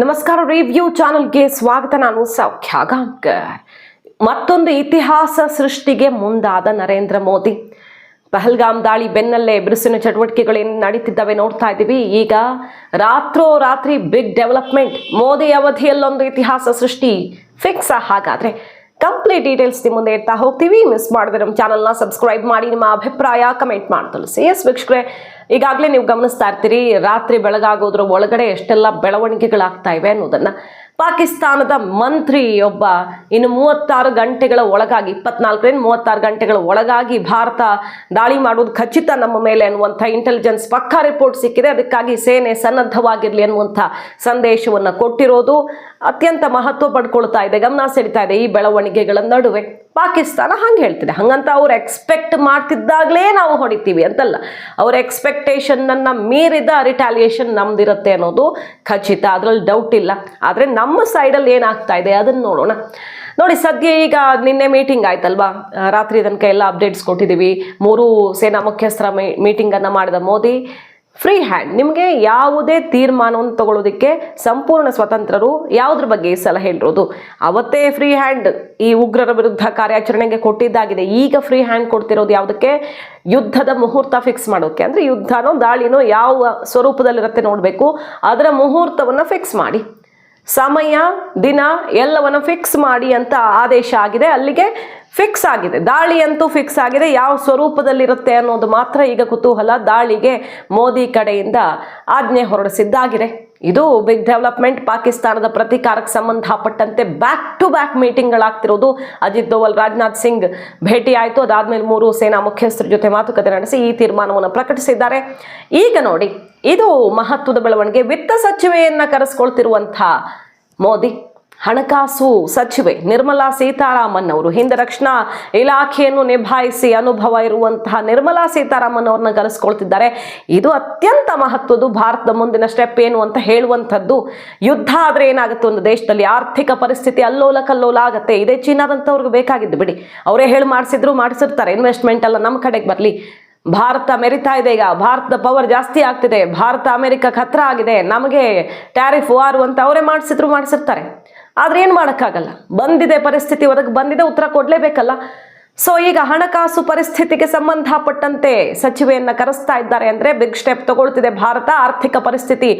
ನಮಸ್ಕಾರ ರಿವ್ಯೂ ಚಾನಲ್ಗೆ ಸ್ವಾಗತ, ನಾನು ಸೌಖ್ಯ ಗಾಂಕರ್ ಮತ್ತೊಂದು ಇತಿಹಾಸ ಸೃಷ್ಟಿಗೆ ಮುಂದಾದ ನರೇಂದ್ರ ಮೋದಿ. ಪಹಲ್ಗಾಮ್ ದಾಳಿ ಬೆನ್ನಲ್ಲೇ ಬಿರುಸಿನ ಚಟುವಟಿಕೆಗಳೇನು ನಡೀತಿದ್ದಾವೆ ನೋಡ್ತಾ ಇದ್ದೀವಿ. ಈಗ ರಾತ್ರೋ ರಾತ್ರಿ ಬಿಗ್ ಡೆವಲಪ್ಮೆಂಟ್ ಮೋದಿ ಅವಧಿಯಲ್ಲೊಂದು ಇತಿಹಾಸ ಸೃಷ್ಟಿ ಫಿಕ್ಸ್ ಹಾಗಾದ್ರೆ ಕಂಪ್ಲೀಟ್ ಡೀಟೇಲ್ಸ್ ನಿಮ್ಮ ಮುಂದೆ ಇಡ್ತಾ ಹೋಗ್ತೀವಿ. ಮಿಸ್ ಮಾಡಿದ್ರೆ ನಮ್ಮ ಚಾನಲ್ನ ಸಬ್ಸ್ಕ್ರೈಬ್ ಮಾಡಿ, ನಿಮ್ಮ ಅಭಿಪ್ರಾಯ ಕಮೆಂಟ್ ಮಾಡಿ ಸಿ ಎಸ್ ವೀಕ್ಷಕರೇ ಈಗಾಗಲೇ ನೀವು ಗಮನಿಸ್ತಾ ಇರ್ತೀರಿ ರಾತ್ರಿ ಬೆಳಗಾಗೋದ್ರ ಒಳಗಡೆ ಎಷ್ಟೆಲ್ಲ ಬೆಳವಣಿಗೆಗಳಾಗ್ತಾ ಇವೆ ಅನ್ನೋದನ್ನ. ಪಾಕಿಸ್ತಾನದ ಮಂತ್ರಿಯೊಬ್ಬ ಇನ್ನು ಮೂವತ್ತಾರು ಗಂಟೆಗಳ ಒಳಗಾಗಿ, ಇಪ್ಪತ್ನಾಲ್ಕರಿಂದ ಮೂವತ್ತಾರು ಗಂಟೆಗಳ ಒಳಗಾಗಿ ಭಾರತ ದಾಳಿ ಮಾಡುವುದು ಖಚಿತ ನಮ್ಮ ಮೇಲೆ ಅನ್ನುವಂಥ ಇಂಟೆಲಿಜೆನ್ಸ್ ಪಕ್ಕಾ ರಿಪೋರ್ಟ್ ಸಿಕ್ಕಿದೆ. ಅದಕ್ಕಾಗಿ ಸೇನೆ ಸನ್ನದ್ಧವಾಗಿರಲಿ ಅನ್ನುವಂಥ ಸಂದೇಶವನ್ನು ಕೊಟ್ಟಿರೋದು ಅತ್ಯಂತ ಮಹತ್ವ ಪಡ್ಕೊಳ್ತಾ ಇದೆ, ಗಮನ ಸೆಳಿತಾ ಇದೆ ಈ ಬೆಳವಣಿಗೆಗಳ ನಡುವೆ. ಪಾಕಿಸ್ತಾನ ಹಂಗೆ ಹೇಳ್ತಿದೆ, ಹಂಗಂತ ಅವ್ರು ಎಕ್ಸ್ಪೆಕ್ಟ್ ಮಾಡ್ತಿದ್ದಾಗಲೇ ನಾವು ಹೊಡಿತೀವಿ ಅಂತಲ್ಲ. ಅವ್ರ ಎಕ್ಸ್ಪೆಕ್ಟೇಷನ್ನನ್ನು ಮೀರಿದ ರಿಟಾಲಿಯೇಷನ್ ನಮ್ದಿರುತ್ತೆ ಅನ್ನೋದು ಖಚಿತ, ಅದರಲ್ಲಿ ಡೌಟ್ ಇಲ್ಲ. ಆದರೆ ನಮ್ಮ ಸೈಡಲ್ಲಿ ಏನಾಗ್ತಾ ಇದೆ ಅದನ್ನು ನೋಡೋಣ. ನೋಡಿ ಸದ್ಯ ಈಗ ನಿನ್ನೆ ಮೀಟಿಂಗ್ ಆಯ್ತಲ್ವಾ? ರಾತ್ರಿ ತನಕ ಎಲ್ಲ ಅಪ್ಡೇಟ್ಸ್ ಕೊಟ್ಟಿದ್ದೀವಿ. ಮೂರು ಸೇನಾ ಮುಖ್ಯಸ್ಥರ ಮೀಟಿಂಗನ್ನು ಮಾಡಿದ ಮೋದಿ ಫ್ರೀ ಹ್ಯಾಂಡ್ ನಿಮಗೆ ಯಾವುದೇ ತೀರ್ಮಾನವನ್ನು ತಗೊಳ್ಳೋದಕ್ಕೆ ಸಂಪೂರ್ಣ ಸ್ವತಂತ್ರರು ಯಾವುದ್ರ ಬಗ್ಗೆ ಸಲಹೆ ಸಲ ಹೇಳಿರೋದು? ಅವತ್ತೇ ಫ್ರೀ ಹ್ಯಾಂಡ್ ಈ ಉಗ್ರರ ವಿರುದ್ಧ ಕಾರ್ಯಾಚರಣೆಗೆ ಕೊಟ್ಟಿದ್ದಾಗಿದೆ. ಈಗ ಫ್ರೀ ಹ್ಯಾಂಡ್ ಕೊಡ್ತಿರೋದು ಯಾವುದಕ್ಕೆ? ಯುದ್ಧದ ಮುಹೂರ್ತ ಫಿಕ್ಸ್ ಮಾಡೋಕ್ಕೆ ಅಂದರೆ ಯುದ್ಧನೋ ದಾಳಿನೋ ಯಾವ ಸ್ವರೂಪದಲ್ಲಿರುತ್ತೆ ನೋಡಬೇಕು. ಅದರ ಮುಹೂರ್ತವನ್ನು ಫಿಕ್ಸ್ ಮಾಡಿ. ಸಮಯ, ದಿನ ಎಲ್ಲವನ್ನು ಫಿಕ್ಸ್ ಮಾಡಿ ಅಂತ ಆದೇಶ ಆಗಿದೆ. ಅಲ್ಲಿಗೆ ಫಿಕ್ಸ್ ಆಗಿದೆ. ದಾಳಿ ಅಂತೂ ಫಿಕ್ಸ್ ಆಗಿದೆ. ಯಾವ ಸ್ವರೂಪದಲ್ಲಿರುತ್ತೆ ಅನ್ನೋದು ಮಾತ್ರ ಈಗ ಕುತೂಹಲ. ದಾಳಿಗೆ ಮೋದಿ ಕಡೆಯಿಂದ ಆಜ್ಞೆ ಹೊರಡಿಸಿದ್ದಾಗಿದೆ. ಇದು ಬಿಗ್ ಡೆವಲಪ್ಮೆಂಟ್ ಪಾಕಿಸ್ತಾನದ ಪ್ರತೀಕಾರಕ್ಕೆ ಸಂಬಂಧಪಟ್ಟಂತೆ ಬ್ಯಾಕ್ ಟು ಬ್ಯಾಕ್ ಮೀಟಿಂಗ್ಗಳಾಗ್ತಿರೋದು ಅಜಿತ್ ದೋವಲ್, ರಾಜನಾಥ್ ಸಿಂಗ್ ಭೇಟಿ ಆಯಿತು. ಅದಾದ್ಮೇಲೆ ಮೂರು ಸೇನಾ ಮುಖ್ಯಸ್ಥರ ಜೊತೆ ಮಾತುಕತೆ ನಡೆಸಿ ಈ ತೀರ್ಮಾನವನ್ನು ಪ್ರಕಟಿಸಿದ್ದಾರೆ. ಈಗ ನೋಡಿ, ಇದು ಮಹತ್ವದ ಬೆಳವಣಿಗೆ, ವಿತ್ತ ಸಚಿವೆಯನ್ನ ಕರೆಸ್ಕೊಳ್ತಿರುವಂಥ ಮೋದಿ. ಹಣಕಾಸು ಸಚಿವೆ ನಿರ್ಮಲಾ ಸೀತಾರಾಮನ್ ಅವರು ಹಿಂದೆ ರಕ್ಷಣಾ ಇಲಾಖೆಯನ್ನು ನಿಭಾಯಿಸಿ ಅನುಭವ ಇರುವಂತಹ ನಿರ್ಮಲಾ ಸೀತಾರಾಮನ್ ಅವ್ರನ್ನ ಕರೆಸ್ಕೊಳ್ತಿದ್ದಾರೆ. ಇದು ಅತ್ಯಂತ ಮಹತ್ವದ್ದು, ಭಾರತದ ಮುಂದಿನ ಸ್ಟೆಪ್ ಏನು ಅಂತ ಹೇಳುವಂಥದ್ದು. ಯುದ್ಧ ಆದರೆ ಏನಾಗುತ್ತೆ? ಒಂದು ದೇಶದಲ್ಲಿ ಆರ್ಥಿಕ ಪರಿಸ್ಥಿತಿ ಅಲ್ಲೋಲ ಕಲ್ಲೋಲ ಆಗುತ್ತೆ. ಇದೇ ಚೀನಾದಂಥವ್ರಿಗೆ ಬೇಕಾಗಿದ್ದು ಬಿಡಿ. ಅವರೇ ಹೇಳಿ ಮಾಡಿಸಿದ್ರು, ಮಾಡಿಸಿರ್ತಾರೆ. ಇನ್ವೆಸ್ಟ್ಮೆಂಟ್ ಎಲ್ಲ ನಮ್ಮ ಕಡೆಗೆ ಬರಲಿ. ಭಾರತ ಮೆರಿತಾ ಇದೆ ಈಗ. ಭಾರತದ ಪವರ್ ಜಾಸ್ತಿ ಆಗ್ತಿದೆ. ಭಾರತ ಅಮೆರಿಕ ಹತ್ರ ಆಗಿದೆ. ನಮಗೆ ಟ್ಯಾರಿಫ್ ವಾರು ಅಂತ ಅವರೇ ಮಾಡಿಸಿದ್ರು, ಮಾಡಿಸಿರ್ತಾರೆ. ಆದ್ರೆ ಏನು ಮಾಡೋಕ್ಕಾಗಲ್ಲ? ಬಂದಿದೆ ಪರಿಸ್ಥಿತಿ ಒದಗಿ ಬಂದಿದೆ ಉತ್ತರ ಕೊಡಲೇಬೇಕಲ್ಲ? ಸೊ ಈಗ ಹಣಕಾಸು ಪರಿಸ್ಥಿತಿಗೆ ಸಂಬಂಧಪಟ್ಟಂತೆ ಸಚಿವೆಯನ್ನ ಕರೆಸ್ತಾ ಇದ್ದಾರೆ ಅಂದ್ರೆ ಬಿಗ್ ಸ್ಟೆಪ್ ತಗೊಳ್ತಿದೆ ಭಾರತ. ಆರ್ಥಿಕ ಪರಿಸ್ಥಿತಿ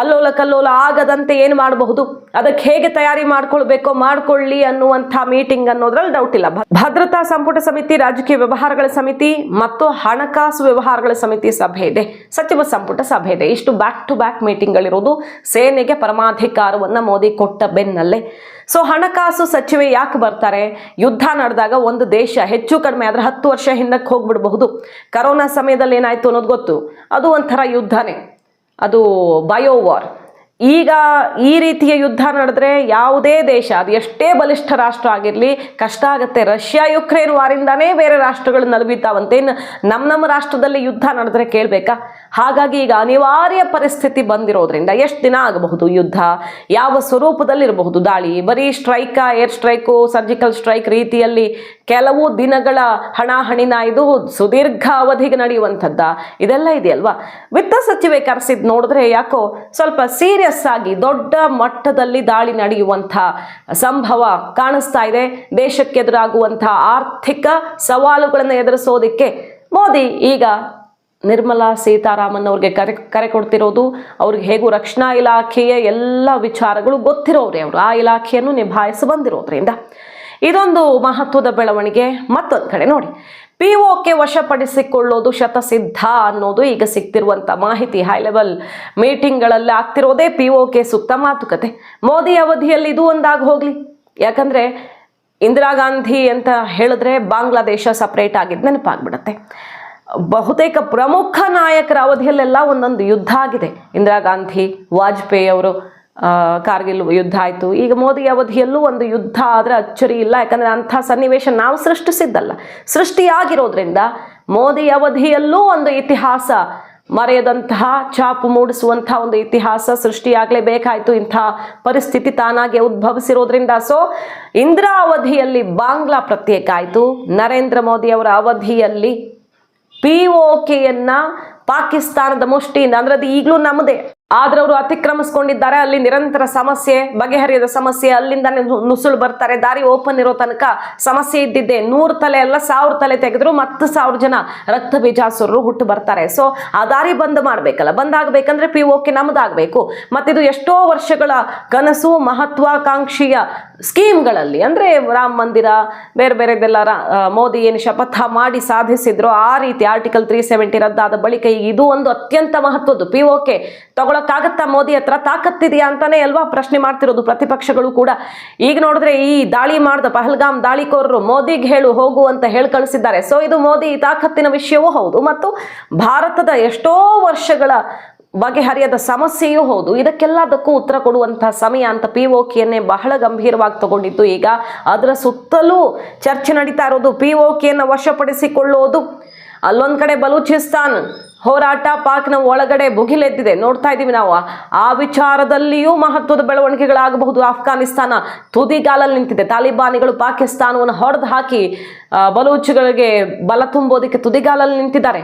ಅಲ್ಲೋಲ ಕಲ್ಲೋಲ ಆಗದಂತೆ ಏನು ಮಾಡಬಹುದು? ಅದಕ್ಕೆ ಹೇಗೆ ತಯಾರಿ ಮಾಡ್ಕೊಳ್ಬೇಕೋ, ಮಾಡ್ಕೊಳ್ಳಿ ಅನ್ನುವಂಥ ಮೀಟಿಂಗ್ ಅನ್ನೋದ್ರಲ್ಲಿ ಡೌಟ್ ಇಲ್ಲ. ಭದ್ರತಾ ಸಂಪುಟ ಸಮಿತಿ, ರಾಜಕೀಯ ವ್ಯವಹಾರಗಳ ಸಮಿತಿ ಮತ್ತು ಹಣಕಾಸು ವ್ಯವಹಾರಗಳ ಸಮಿತಿ ಸಭೆ ಇದೆ. ಸಚಿವ ಸಂಪುಟ ಸಭೆ ಇದೆ. ಇಷ್ಟು ಬ್ಯಾಕ್ ಟು ಬ್ಯಾಕ್ ಮೀಟಿಂಗ್ಗಳಿರೋದು ಸೇನೆಗೆ ಪರಮಾಧಿಕಾರವನ್ನ ಮೋದಿ ಕೊಟ್ಟ ಬೆನ್ನಲ್ಲೇ. ಸೊ ಹಣಕಾಸು ಸಚಿವೆ ಯಾಕೆ ಬರ್ತಾರೆ? ಯುದ್ಧ ನಡೆದಾಗ ಒಂದು ದೇಶ ಹೆಚ್ಚು ಕಡಿಮೆ ಆದರೆ ಹತ್ತು ವರ್ಷ ಹಿಂದಕ್ಕೆ ಹೋಗ್ಬಿಡಬಹುದು. ಕರೋನಾ ಸಮಯದಲ್ಲಿ ಏನಾಯಿತು ಅನ್ನೋದು ಗೊತ್ತು. ಅದು ಒಂಥರ ಯುದ್ಧನೇ. ಅದು ಬಯೋ ವಾರ್ ಈಗ ಈ ರೀತಿಯ ಯುದ್ಧ ನಡೆದ್ರೆ ಯಾವುದೇ ದೇಶ, ಅದು ಎಷ್ಟೇ ಬಲಿಷ್ಠ ರಾಷ್ಟ್ರ ಆಗಿರಲಿ, ಕಷ್ಟ ಆಗುತ್ತೆ. ರಷ್ಯಾ, ಯುಕ್ರೇನ್ ವಾರಿಂದಾನೇ ಬೇರೆ ರಾಷ್ಟ್ರಗಳು ನಲುಗಿದ್ದಾವಂತೆ. ನಮ್ಮ ನಮ್ಮ ರಾಷ್ಟ್ರದಲ್ಲಿ ಯುದ್ಧ ನಡೆದ್ರೆ ಕೇಳಬೇಕಾ? ಹಾಗಾಗಿ ಈಗ ಅನಿವಾರ್ಯ ಪರಿಸ್ಥಿತಿ ಬಂದಿರೋದ್ರಿಂದ ಎಷ್ಟು ದಿನ ಆಗಬಹುದು ಯುದ್ಧ? ಯಾವ ಸ್ವರೂಪದಲ್ಲಿರಬಹುದು ದಾಳಿ? ಬರೀ ಸ್ಟ್ರೈಕಾ, ಏರ್ ಸ್ಟ್ರೈಕು, ಸರ್ಜಿಕಲ್ ಸ್ಟ್ರೈಕ್ ರೀತಿಯಲ್ಲಿ ಕೆಲವು ದಿನಗಳ ಹಣಾಹಣಿನ ಇದು ಸುದೀರ್ಘ ಅವಧಿಗೆ ನಡೆಯುವಂಥದ್ದ ಇದೆಲ್ಲ ಇದೆಯಲ್ವಾ? ವಿತ್ತ ಸಚಿವೆ ಕರೆಸಿದ್ ನೋಡಿದ್ರೆ ಯಾಕೋ ಸ್ವಲ್ಪ ಸೀರಿಯಸ್ ಆಗಿ ದೊಡ್ಡ ಮಟ್ಟದಲ್ಲಿ ದಾಳಿ ನಡೆಯುವಂಥ ಸಂಭವ ಕಾಣಿಸ್ತಾ ಇದೆ. ದೇಶಕ್ಕೆ ಎದುರಾಗುವಂಥ ಆರ್ಥಿಕ ಸವಾಲುಗಳನ್ನು ಎದುರಿಸೋದಕ್ಕೆ ಮೋದಿ ಈಗ ನಿರ್ಮಲಾ ಸೀತಾರಾಮನ್ ಅವ್ರಿಗೆ ಕರೆ ಕರೆ ಕೊಡ್ತಿರೋದು. ಅವ್ರಿಗೆ ಹೇಗೂ ರಕ್ಷಣಾ ಇಲಾಖೆಯ ಎಲ್ಲ ವಿಚಾರಗಳು ಗೊತ್ತಿರೋರೆ ಅವರು. ಆ ಇಲಾಖೆಯನ್ನು ನಿಭಾಯಿಸಿ ಬಂದಿರೋದ್ರಿಂದ. ಇದೊಂದು ಮಹತ್ವದ ಬೆಳವಣಿಗೆ. ಮತ್ತೊಂದು ಕಡೆ ನೋಡಿ. ಪಿ ಓಕೆ ವಶಪಡಿಸಿಕೊಳ್ಳೋದು ಶತಸಿದ್ಧ ಅನ್ನೋದು ಈಗ ಸಿಗ್ತಿರುವಂಥ ಮಾಹಿತಿ. ಹೈ ಲೆವೆಲ್ ಮೀಟಿಂಗ್ಗಳಲ್ಲಿ ಆಗ್ತಿರೋದೇ ಪಿ ಓಕೆ ಸೂಕ್ತ ಮಾತುಕತೆ. ಮೋದಿ ಅವಧಿಯಲ್ಲಿ ಇದು ಒಂದಾಗಿ ಹೋಗಲಿ. ಯಾಕಂದರೆ ಇಂದಿರಾ ಗಾಂಧಿ ಅಂತ ಹೇಳಿದ್ರೆ ಬಾಂಗ್ಲಾದೇಶ ಸಪ್ರೇಟ್ ಆಗಿದ್ದು ನೆನಪಾಗ್ಬಿಡತ್ತೆ. ಬಹುತೇಕ ಪ್ರಮುಖ ನಾಯಕರ ಅವಧಿಯಲ್ಲೆಲ್ಲ ಒಂದೊಂದು ಯುದ್ಧ ಆಗಿದೆ. ಇಂದಿರಾ ಗಾಂಧಿ, ವಾಜಪೇಯಿ ಅವರು. ಕಾರ್ಗಿಲ್ ಯುದ್ಧ ಆಯಿತು. ಈಗ ಮೋದಿ ಅವಧಿಯಲ್ಲೂ ಒಂದು ಯುದ್ಧ ಆದರೆ ಅಚ್ಚರಿ ಇಲ್ಲ. ಯಾಕಂದರೆ ಅಂಥ ಸನ್ನಿವೇಶ ನಾವು ಸೃಷ್ಟಿಸಿದ್ದಲ್ಲ. ಸೃಷ್ಟಿಯಾಗಿರೋದ್ರಿಂದ ಮೋದಿ ಅವಧಿಯಲ್ಲೂ ಒಂದು ಇತಿಹಾಸ ಮರೆಯದಂತಹ, ಛಾಪು ಮೂಡಿಸುವಂತಹ ಒಂದು ಇತಿಹಾಸ ಸೃಷ್ಟಿಯಾಗಲೇಬೇಕಾಯಿತು. ಇಂಥ ಪರಿಸ್ಥಿತಿ ತಾನಾಗೆ ಉದ್ಭವಿಸಿರೋದ್ರಿಂದ. ಸೊ ಇಂದಿರಾ ಅವಧಿಯಲ್ಲಿ ಬಾಂಗ್ಲಾ ಪ್ರತ್ಯೇಕ ಆಯಿತು. ನರೇಂದ್ರ ಮೋದಿ ಅವರ ಅವಧಿಯಲ್ಲಿ ಪಿ ಪಾಕಿಸ್ತಾನದ ಮುಷ್ಟಿಯಿಂದ ಅಂದ್ರೆ ಅದು ಈಗಲೂ ನಮ್ಮದೇ ಆದ್ರೆ ಅವರು ಅತಿಕ್ರಮಿಸ್ಕೊಂಡಿದ್ದಾರೆ. ಅಲ್ಲಿ ನಿರಂತರ ಸಮಸ್ಯೆ, ಬಗೆಹರಿಯದ ಸಮಸ್ಯೆ ಅಲ್ಲಿಂದ ನುಸುಳು ಬರ್ತಾರೆ. ದಾರಿ ಓಪನ್ ಇರೋ ತನಕ ಸಮಸ್ಯೆ ಇದ್ದಿದ್ದೆ. ನೂರು ತಲೆ ಎಲ್ಲ ಸಾವಿರ ತಲೆ ತೆಗೆದ್ರು ಮತ್ತೆ ಸಾವಿರ ಜನ ರಕ್ತ ಬೀಜಾಸುರರು ಹುಟ್ಟು ಬರ್ತಾರೆ. ಸೊ ಆ ದಾರಿ ಬಂದ್ ಮಾಡ್ಬೇಕಲ್ಲ. ಬಂದ್ ಆಗ್ಬೇಕಂದ್ರೆ ಪಿ ಓಕೆ ನಮ್ದಾಗಬೇಕು. ಮತ್ತಿದು ಎಷ್ಟೋ ವರ್ಷಗಳ ಕನಸು, ಮಹತ್ವಾಕಾಂಕ್ಷಿಯ ಸ್ಕೀಮ್ಗಳಲ್ಲಿ ಅಂದ್ರೆ ರಾಮ ಮಂದಿರ, ಬೇರೆ ಬೇರೆದೆಲ್ಲ ಮೋದಿ ಏನು ಶಪಥ ಮಾಡಿ ಸಾಧಿಸಿದ್ರು ಆ ರೀತಿ ಆರ್ಟಿಕಲ್ ತ್ರೀ ಸೆವೆಂಟಿ ರದ್ದಾದ ಬಳಿಕ ಇದು ಒಂದು ಅತ್ಯಂತ ಮಹತ್ವದ್ದು. ಪಿ ಓಕೆ ತಗೊಳಕ್ಕಾಗತ್ತಾ ಮೋದಿ ಹತ್ರ ತಾಕತ್ತಿದೆಯಾ ಅಂತಾನೆ ಅಲ್ವಾ ಪ್ರಶ್ನೆ ಮಾಡ್ತಿರೋದು ಪ್ರತಿಪಕ್ಷಗಳು ಕೂಡ. ಈಗ ನೋಡಿದ್ರೆ ಈ ದಾಳಿ ಮಾಡಿದ ಪಹಲ್ಗಾಮ್ ದಾಳಿಕೋರರು ಮೋದಿಗೆ ಹೇಳು ಹೋಗು ಅಂತ ಹೇಳಿ ಕಳಿಸಿದ್ದಾರೆ. ಸೊ ಇದು ಮೋದಿ ತಾಕತ್ತಿನ ವಿಷಯವೂ ಹೌದು ಮತ್ತು ಭಾರತದ ಎಷ್ಟೋ ವರ್ಷಗಳ ಬಗೆಹರಿಯದ ಸಮಸ್ಯೆಯೂ ಹೌದು. ಇದಕ್ಕೆಲ್ಲದಕ್ಕೂ ಉತ್ತರ ಕೊಡುವಂತಹ ಸಮಯ ಅಂತ ಪಿ ಓ ಕೆಯನ್ನೇ ಬಹಳ ಗಂಭೀರವಾಗಿ ತಗೊಂಡಿದ್ದು ಈಗ. ಅದರ ಸುತ್ತಲೂ ಚರ್ಚೆ ನಡೀತಾ ಇರೋದು ಪಿ ಓ ಕೆಯನ್ನು ವಶಪಡಿಸಿಕೊಳ್ಳೋದು. ಅಲ್ಲೊಂದ್ ಕಡೆ ಬಲೂಚಿಸ್ತಾನ್ ಹೋರಾಟ ಪಾಕ್ನ ಒಳಗಡೆ ಭುಗಿಲೆದ್ದಿದೆ. ನೋಡ್ತಾ ಇದ್ದೀವಿ ನಾವು. ಆ ವಿಚಾರದಲ್ಲಿಯೂ ಮಹತ್ವದ ಬೆಳವಣಿಗೆಗಳಾಗಬಹುದು. ಅಫ್ಘಾನಿಸ್ತಾನ ತುದಿಗಾಲಲ್ಲಿ ನಿಂತಿದೆ. ತಾಲಿಬಾನಿಗಳು ಪಾಕಿಸ್ತಾನವನ್ನು ಹೊಡೆದು ಹಾಕಿ ಬಲೂಚಿಗಳಿಗೆ ಬಲ ತುಂಬೋದಕ್ಕೆ ತುದಿಗಾಲಲ್ಲಿ ನಿಂತಿದ್ದಾರೆ.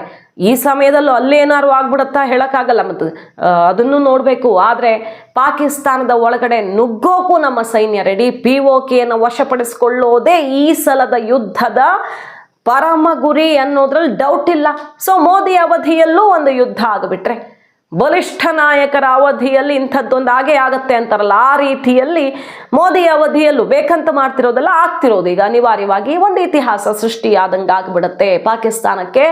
ಈ ಸಮಯದಲ್ಲೂ ಅಲ್ಲೇನಾದ್ರು ಆಗ್ಬಿಡುತ್ತಾ ಹೇಳೋಕ್ಕಾಗಲ್ಲ. ಮತ್ತು ಅದನ್ನು ನೋಡಬೇಕು. ಆದರೆ ಪಾಕಿಸ್ತಾನದ ಒಳಗಡೆ ನುಗ್ಗೋಕು ನಮ್ಮ ಸೈನ್ಯ ರೆಡಿ. ಪಿ ಓ ಕೆಯನ್ನು ವಶಪಡಿಸಿಕೊಳ್ಳೋದೇ ಈ ಸಲದ ಯುದ್ಧದ ಪರಮ ಗುರಿ ಅನ್ನೋದ್ರಲ್ಲಿ ಡೌಟ್ ಇಲ್ಲ. ಸೊ ಮೋದಿ ಅವಧಿಯಲ್ಲೂ ಒಂದು ಯುದ್ಧ ಆಗಿಬಿಟ್ರೆ. ಬಲಿಷ್ಠ ನಾಯಕರ ಅವಧಿಯಲ್ಲಿ ಇಂಥದ್ದೊಂದು ಹಾಗೆ ಆಗತ್ತೆ ಅಂತಾರಲ್ಲ, ಆ ರೀತಿಯಲ್ಲಿ ಮೋದಿ ಅವಧಿಯಲ್ಲೂ ಬೇಕಂತ ಮಾಡ್ತಿರೋದೆಲ್ಲ ಆಗ್ತಿರೋದು. ಈಗ ಅನಿವಾರ್ಯವಾಗಿ ಒಂದು ಇತಿಹಾಸ ಸೃಷ್ಟಿಯಾದಂಗೆ ಆಗ್ಬಿಡತ್ತೆ. ಪಾಕಿಸ್ತಾನಕ್ಕೆ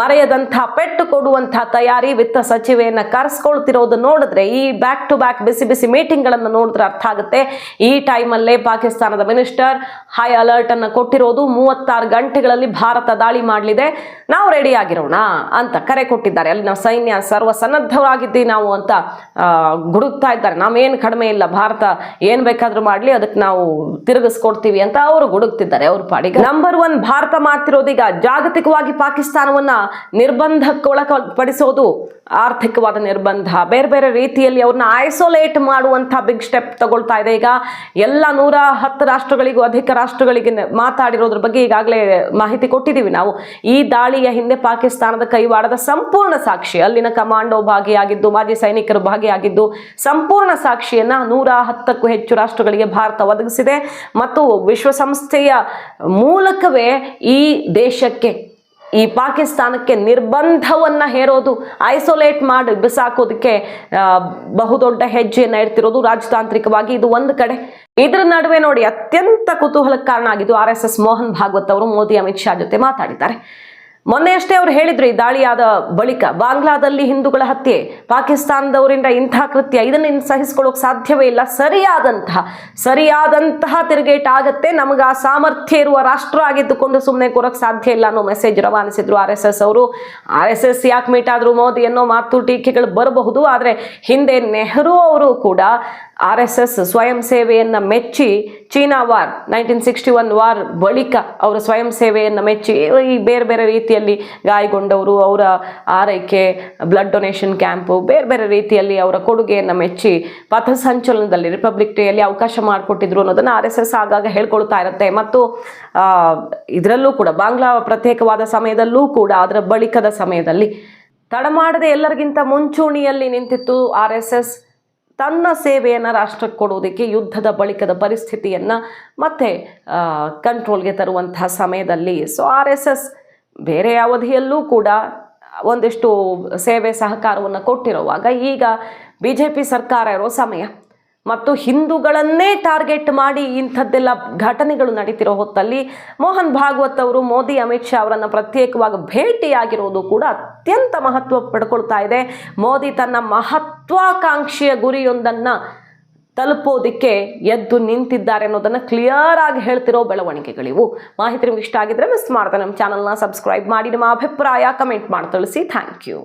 ಮರೆಯದಂಥ ಪೆಟ್ಟು ಕೊಡುವಂಥ ತಯಾರಿ ವಿತ್ತ ಸಚಿವೆಯನ್ನ ಕರೆಸ್ಕೊಳ್ತಿರೋದು ನೋಡಿದ್ರೆ ಈ ಬ್ಯಾಕ್ ಟು ಬ್ಯಾಕ್ ಬಿಸಿ ಬಿಸಿ ಮೀಟಿಂಗ್ಗಳನ್ನು ನೋಡಿದ್ರೆ ಅರ್ಥ ಆಗುತ್ತೆ. ಈ ಟೈಮಲ್ಲೇ ಪಾಕಿಸ್ತಾನದ ಮಿನಿಸ್ಟರ್ ಹೈ ಅಲರ್ಟ್ ಅನ್ನು ಕೊಟ್ಟಿರೋದು ಮೂವತ್ತಾರು ಗಂಟೆಗಳಲ್ಲಿ ಭಾರತ ದಾಳಿ ಮಾಡಲಿದೆ. ನಾವು ರೆಡಿ ಆಗಿರೋಣ ಅಂತ ಕರೆ ಕೊಟ್ಟಿದ್ದಾರೆ. ಅಲ್ಲಿ ನಾವು ಸೈನ್ಯ ಸರ್ವ ಸನ್ನದ್ಧವಾಗಿದ್ದೀವಿ ನಾವು ಅಂತ ಗುಡುಕ್ತಾ ಇದ್ದಾರೆ. ನಾವೇನು ಕಡಿಮೆ ಇಲ್ಲ. ಭಾರತ ಏನು ಬೇಕಾದರೂ ಮಾಡ್ಲಿ ಅದಕ್ಕೆ ನಾವು ತಿರುಗಿಸ್ಕೊಡ್ತೀವಿ ಅಂತ ಅವರು ಗುಡುಕ್ತಿದ್ದಾರೆ ಅವ್ರ ಪಾಡಿಗೆ ನಂಬರ್ ಒನ್ ಭಾರತ ಮಾಡ್ತಿರೋದೀಗ ಜಾಗತಿಕವಾಗಿ ಪಾಕಿಸ್ತಾನವನ್ನ ನಿರ್ಬಂಧಕ್ಕೊಳಪಡಿಸೋದು ಆರ್ಥಿಕವಾದ ನಿರ್ಬಂಧ. ಬೇರೆ ಬೇರೆ ರೀತಿಯಲ್ಲಿ ಅವ್ರನ್ನ ಐಸೋಲೇಟ್ ಮಾಡುವಂಥ ಬಿಗ್ ಸ್ಟೆಪ್ ತಗೊಳ್ತಾ ಇದೆ. ಈಗ ಎಲ್ಲ ನೂರ ಹತ್ತು ರಾಷ್ಟ್ರಗಳಿಗೂ ಅಧಿಕ ರಾಷ್ಟ್ರಗಳಿಗೆ ಮಾತಾಡಿರೋದ್ರ ಬಗ್ಗೆ ಈಗಾಗಲೇ ಮಾಹಿತಿ ಕೊಟ್ಟಿದ್ದೀವಿ ನಾವು. ಈ ದಾಳಿಯ ಹಿಂದೆ ಪಾಕಿಸ್ತಾನದ ಕೈವಾಡದ ಸಂಪೂರ್ಣ ಸಾಕ್ಷಿ, ಅಲ್ಲಿನ ಕಮಾಂಡೋ ಭಾಗಿಯಾಗಿದ್ದು, ಮಾಜಿ ಸೈನಿಕರು ಭಾಗಿಯಾಗಿದ್ದು, ಸಂಪೂರ್ಣ ಸಾಕ್ಷಿಯನ್ನ ನೂರ ಹತ್ತಕ್ಕೂ ಹೆಚ್ಚು ರಾಷ್ಟ್ರಗಳಿಗೆ ಭಾರತ ಒದಗಿಸಿದೆ. ಮತ್ತು ವಿಶ್ವಸಂಸ್ಥೆಯ ಮೂಲಕವೇ ಈ ದೇಶಕ್ಕೆ, ಈ ಪಾಕಿಸ್ತಾನಕ್ಕೆ ನಿರ್ಬಂಧವನ್ನ ಹೇರೋದು, ಐಸೋಲೇಟ್ ಮಾಡಿ ಬಿಸಾಕೋದಕ್ಕೆ ಬಹುದೊಡ್ಡ ಹೆಜ್ಜೆಯನ್ನ ಇಡ್ತಿರೋದು ರಾಜತಾಂತ್ರಿಕವಾಗಿ ಇದು ಒಂದು ಕಡೆ. ಇದರ ನಡುವೆ ನೋಡಿ ಅತ್ಯಂತ ಕುತೂಹಲಕ್ಕೆ ಕಾರಣ ಆಗಿದ್ದು ಆರ್ ಮೋಹನ್ ಭಾಗವತ್ ಅವರು, ಮೋದಿ ಅಮಿತ್ ಶಾ ಜೊತೆ ಮಾತಾಡಿದ್ದಾರೆ. ಮೊನ್ನೆ ಅಷ್ಟೇ ಅವ್ರು ಹೇಳಿದ್ರು ಈ ದಾಳಿಯಾದ ಬಳಿಕ ಬಾಂಗ್ಲಾದಲ್ಲಿ ಹಿಂದೂಗಳ ಹತ್ಯೆ, ಪಾಕಿಸ್ತಾನದವರಿಂದ ಇಂಥ ಕೃತ್ಯ, ಇದನ್ನು ಇನ್ನು ಸಹಿಸ್ಕೊಳ್ಳೋಕೆ ಸಾಧ್ಯವೇ ಇಲ್ಲ. ಸರಿಯಾದಂತಹ ಸರಿಯಾದಂತಹ ತಿರುಗೇಟ್ ಆಗತ್ತೆ. ನಮಗೆ ಆ ಸಾಮರ್ಥ್ಯ ಇರುವ ರಾಷ್ಟ್ರ ಆಗಿದ್ದುಕೊಂಡು ಸುಮ್ಮನೆ ಕೂರಕ್ಕೆ ಸಾಧ್ಯ ಇಲ್ಲ ಅನ್ನೋ ಮೆಸೇಜ್ ರವಾನಿಸಿದ್ರು ಆರ್ ಎಸ್ ಎಸ್ ಅವರು. ಆರ್ ಎಸ್ ಎಸ್ ಯಾಕೆ ಮೀಟ್ ಆದ್ರು ಮೋದಿ ಅನ್ನೋ ಮಾತು ಟೀಕೆಗಳು ಬರಬಹುದು, ಆದರೆ ಹಿಂದೆ ನೆಹರು ಅವರು ಕೂಡ ಆರ್ ಎಸ್ ಎಸ್ ಸ್ವಯಂ ಸೇವೆಯನ್ನು ಮೆಚ್ಚಿ China war, nineteen sixty one war ಬಳಿಕ ಅವರ ಸ್ವಯಂ ಸೇವೆಯನ್ನು ಮೆಚ್ಚಿ ಈ ಬೇರೆ ಬೇರೆ ರೀತಿಯಲ್ಲಿ ಗಾಯಗೊಂಡವರು, ಅವರ ಆರೈಕೆ ಬ್ಲಡ್ ಡೊನೇಷನ್ ಕ್ಯಾಂಪು ಬೇರೆ ಬೇರೆ ರೀತಿಯಲ್ಲಿ ಅವರ ಕೊಡುಗೆಯನ್ನು ಮೆಚ್ಚಿ ಪಥಸಂಚಲನದಲ್ಲಿ ರಿಪಬ್ಲಿಕ್ ಡೇಯಲ್ಲಿ ಅವಕಾಶ ಮಾಡಿಕೊಟ್ಟಿದ್ರು ಅನ್ನೋದನ್ನು ಆರ್ ಎಸ್ ಎಸ್ ಆಗಾಗ ಹೇಳ್ಕೊಳ್ತಾ ಇರುತ್ತೆ. ಮತ್ತು ಇದರಲ್ಲೂ ಕೂಡ ಬಾಂಗ್ಲಾ ಪ್ರತ್ಯೇಕವಾದ ಸಮಯದಲ್ಲೂ ಕೂಡ ಅದರ ಬಳಿಕದ ಸಮಯದಲ್ಲಿ ತಡಮಾಡದೆ ಎಲ್ಲರಿಗಿಂತ ಮುಂಚೂಣಿಯಲ್ಲಿ ನಿಂತಿತ್ತು ಆರ್ ಎಸ್ ಎಸ್ ತನ್ನ ಸೇವೆಯನ್ನು ರಾಷ್ಟ್ರಕ್ಕೆ ಕೊಡುವುದಕ್ಕೆ ಯುದ್ಧದ ಬಳಿಕದ ಪರಿಸ್ಥಿತಿಯನ್ನು ಮತ್ತೆ ಕಂಟ್ರೋಲ್ಗೆ ತರುವಂತಹ ಸಮಯದಲ್ಲಿ ಸೊ ಆರ್ ಎಸ್ ಎಸ್ ಬೇರೆ ಅವಧಿಯಲ್ಲೂ ಕೂಡ ಒಂದಿಷ್ಟು ಸೇವೆ ಸಹಕಾರವನ್ನು ಕೊಟ್ಟಿರುವಾಗ ಈಗ ಬಿ ಜೆ ಪಿ ಸರ್ಕಾರ ಇರೋ ಸಮಯ. ಮತ್ತು ಹಿಂದೂಗಳನ್ನೇ ಟಾರ್ಗೆಟ್ ಮಾಡಿ ಇಂಥದ್ದೆಲ್ಲ ಘಟನೆಗಳು ನಡೀತಿರೋ ಹೊತ್ತಲ್ಲಿ ಮೋಹನ್ ಭಾಗವತ್ ಅವರು, ಮೋದಿ, ಅಮಿತ್ ಶಾ ಅವರನ್ನು ಪ್ರತ್ಯೇಕವಾಗಿ ಭೇಟಿಯಾಗಿರೋದು ಕೂಡ ಅತ್ಯಂತ ಮಹತ್ವ ಪಡ್ಕೊಳ್ತಾ ಇದೆ. ಮೋದಿ ತನ್ನ ಮಹತ್ವಾಕಾಂಕ್ಷೆಯ ಗುರಿಯೊಂದನ್ನು ತಲುಪೋದಿಕ್ಕೆ ಎದ್ದು ನಿಂತಿದ್ದಾರೆ ಅನ್ನೋದನ್ನು ಕ್ಲಿಯರ್ ಆಗಿ ಹೇಳ್ತಿರೋ ಬೆಳವಣಿಗೆಗಳಿವು. ಮಾಹಿತಿ ನಿಮ್ಗೆ ಇಷ್ಟ ಆಗಿದ್ರೆ ಮಿಸ್ ಮಾಡ್ತಾ ನಮ್ಮ ಚಾನಲ್ನ ಸಬ್ಸ್ಕ್ರೈಬ್ ಮಾಡಿ. ನಿಮ್ಮ ಅಭಿಪ್ರಾಯ ಕಮೆಂಟ್ ಮಾಡಿ. ತಿಳಿಸಿ. Thank you